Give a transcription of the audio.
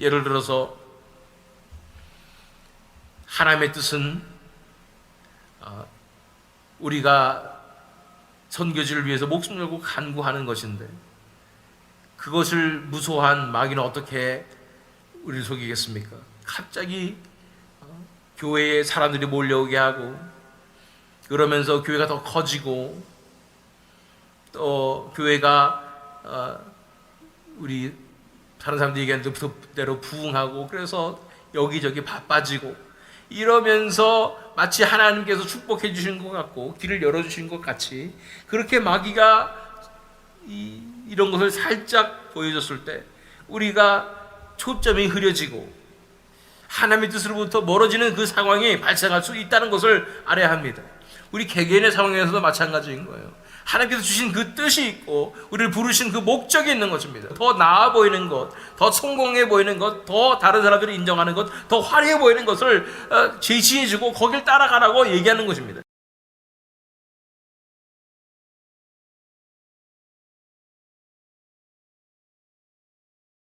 예를 들어서 하나님의 뜻은 어, 우리가 선교지를 위해서 목숨 걸고 간구하는 것인데 그것을 무소한 마귀는 어떻게 우리를 속이겠습니까? 갑자기 어, 교회에 사람들이 몰려오게 하고 그러면서 교회가 더 커지고 또 교회가 어, 우리 다른 사람들이 얘기하는 대로 부흥하고 그래서 여기저기 바빠지고 이러면서 마치 하나님께서 축복해 주신 것 같고 길을 열어 주신 것 같이 그렇게 마귀가 이, 이런 것을 살짝 보여줬을 때 우리가 초점이 흐려지고 하나님의 뜻으로부터 멀어지는 그 상황이 발생할 수 있다는 것을 알아야 합니다. 우리 개개인의 상황에서도 마찬가지인 거예요. 하나님께서 주신 그 뜻이 있고 우리를 부르신 그 목적이 있는 것입니다. 더 나아 보이는 것, 더 성공해 보이는 것, 더 다른 사람들이 인정하는 것, 더 화려해 보이는 것을 어, 제시해주고 거길 따라가라고 얘기하는 것입니다.